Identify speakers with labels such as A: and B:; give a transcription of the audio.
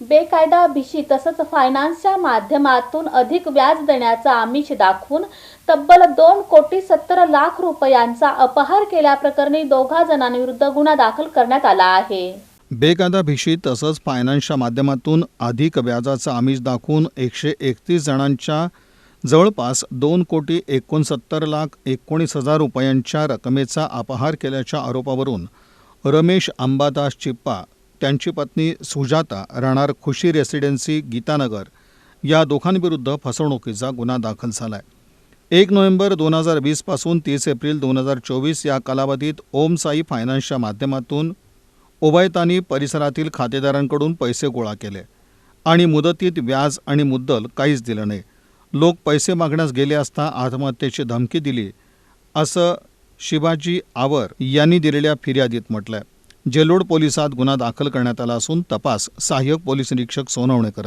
A: बेकायदा भिशी तसंच फायनान्सच्या माध्यमातून अधिक व्याज देण्याचा आमिष दाखवून तब्बल दोन कोटी सत्तर लाख रुपयांचा अपहार केल्याप्रकरणी दोघा जणांविरुद्ध गुन्हा दाखल करण्यात आला आहे.
B: बेकायदा भिशी तसंच फायनान्सच्या माध्यमातून अधिक व्याजाचा आमिष दाखवून एकशे एकतीस जणांच्या जवळपास दोन कोटी एकोणसत्तर लाख एकोणीस हजार रुपयांच्या रकमेचा अपहार केल्याच्या आरोपावरून रमेश अंबादास चिप्पा त्यांची पत्नी सुजाता राहणार खुशी रेसिडेन्सी गीतानगर या दोघांविरुद्ध फसवणुकीचा गुन्हा दाखल झाला आहे एक नोव्हेंबर दोन हजार वीसपासून तीस एप्रिल दोन हजार चोवीस या कालावधीत ओम साई फायनान्सच्या माध्यमातून उभयतानी परिसरातील खातेदारांकडून पैसे गोळा केले आणि मुदतीत व्याज आणि मुद्दल काहीच दिलं नाही. लोक पैसे मागण्यास गेले असता आत्महत्येची धमकी दिली असं शिवाजी आवर यांनी दिलेल्या फिर्यादीत म्हटलं आहे जेलोड पोलिसात गुन्हा दाखल करण्यात आला असून तपास सहाय्यक पोलीस निरीक्षक सोनवणेकर